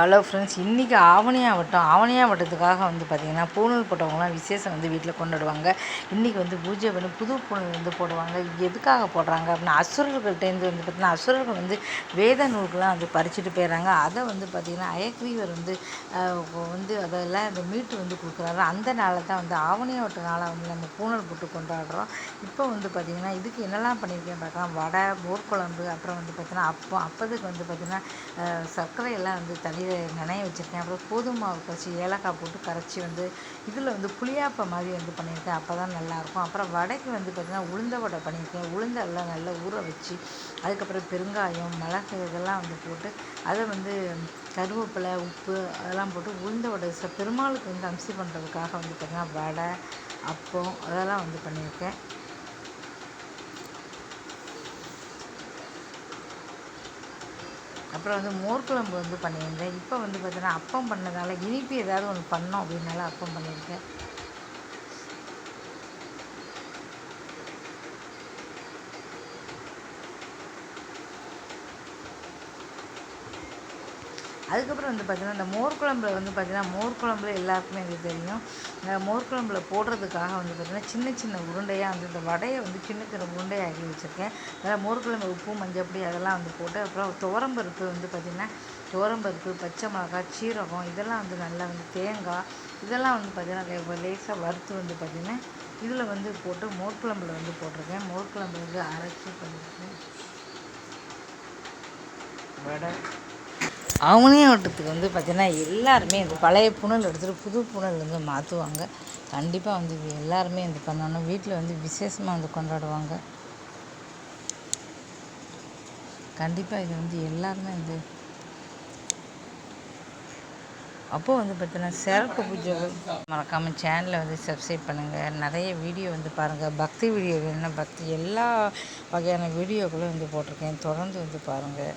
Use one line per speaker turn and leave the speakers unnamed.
Hello friends இன்றைக்கி ஆவணியாக வட்டம். ஆவணியாக வட்டத்துக்காக வந்து பார்த்திங்கன்னா பூணூல் போட்டவங்களாம் விசேஷம் வந்து வீட்டில் கொண்டாடுவாங்க. இன்றைக்கி வந்து பூஜை பண்ணி புது பூணூல் வந்து போடுவாங்க. எதுக்காக போடுறாங்க அப்படின்னா அசுரர்கள்ட்டேருந்து வந்து பார்த்திங்கன்னா அசுரர்கள் வந்து வேத நூல்கள்லாம் வந்து பறிச்சுட்டு போயிடுறாங்க. அதை வந்து பார்த்திங்கன்னா அயக்ரீவர் வந்து வந்து அதெல்லாம் இந்த மீட்டு வந்து கொடுக்குறாரு. அந்த நாளை தான் வந்து ஆவணியாக வட்ட நாளை வந்து நம்ம பூணூல் போட்டு கொண்டாடுறோம். இப்போ வந்து பார்த்திங்கன்னா இதுக்கு என்னெல்லாம் பண்ணியிருக்கேன் பார்க்கலாம் வடை மோர் அப்புறம் வந்து பார்த்திங்கன்னா அப்பம் அப்போதுக்கு வந்து பார்த்திங்கன்னா சர்க்கரையெல்லாம் வந்து தண்ணியில் நனைய வச்சுருக்கேன். அப்புறம் கோதுமை மாவு கரைச்சி ஏலக்காய் போட்டு கரைச்சி வந்து இதில் வந்து புளியாப்பம் மாதிரி வந்து பண்ணியிருக்கேன். அப்போ தான் நல்லாயிருக்கும். அப்புறம் வடைக்கு வந்து பார்த்திங்கன்னா உளுந்த வடை பண்ணியிருக்கேன். உளுந்தெல்லாம் நல்லா ஊற வச்சு அதுக்கப்புறம் பெருங்காயம் மிளகு இதெல்லாம் வந்து போட்டு அதை வந்து கருவேப்பிலை உப்பு அதெல்லாம் போட்டு உளுந்த வடை ச பெருமாளுக்கு வந்து அம்சி பண்ணுறதுக்காக வந்து பார்த்திங்கன்னா வடை அப்பம் அதெல்லாம் வந்து பண்ணியிருக்கேன். அப்புறம் வந்து மோர்க்குழம்பு வந்து பண்ணியிருந்தேன். இப்போ வந்து பார்த்தீங்கன்னா அப்பம் பண்ணதால இனிப்பு ஏதாவது ஒன்று பண்ணோம் அப்படின்னால அப்பம் பண்ணியிருக்கேன். அதுக்கப்புறம் வந்து பார்த்திங்கன்னா இந்த மோர் குழம்புல வந்து பார்த்திங்கன்னா மோர் குழம்புல எல்லாருக்குமே அது தெரியும். இந்த மோர் குழம்புல போடுறதுக்காக வந்து பார்த்திங்கன்னா சின்ன சின்ன உருண்டையாக வந்து இந்த வடையை வந்து சின்ன சின்ன உருண்டையாகி வச்சுருக்கேன். அதில் மோர் குழம்பு உப்பு மஞ்சப்பொடி அதெல்லாம் வந்து போட்டு அப்புறம் துவரம்பருப்பு வந்து பார்த்திங்கன்னா துவரம்பருப்பு பச்சை மிளகாய் சீரகம் இதெல்லாம் வந்து நல்லா வந்து தேங்காய் இதெல்லாம் வந்து பார்த்திங்கன்னா லேசாக வறுத்து வந்து பார்த்திங்கன்னா இதில் வந்து போட்டு மோர் குழம்புல வந்து போட்டிருக்கேன். மோர் குழம்பு வந்து அரைச்சி பண்ணியிருக்கேன் வடை. அவனே ஓட்டத்துக்கு வந்து பார்த்திங்கன்னா எல்லாருமே இந்த பழைய புனல் எடுத்துகிட்டு புது புனல் வந்து மாற்றுவாங்க கண்டிப்பாக வந்து இது எல்லாருமே இது பண்ணணும். வீட்டில் வந்து விசேஷமாக வந்து கொண்டாடுவாங்க. கண்டிப்பாக இது வந்து எல்லாருமே வந்து அப்போது வந்து பார்த்தீங்கன்னா சிறப்பு பூஜை. மறக்காமல் சேனலை வந்து சப்ஸ்கிரைப் பண்ணுங்கள் நிறைய வீடியோ வந்து பாருங்கள் பக்தி வீடியோ வேணும்னா பக்தி. எல்லா வகையான வீடியோக்களும் வந்து போட்டிருக்கேன். தொடர்ந்து வந்து பாருங்கள்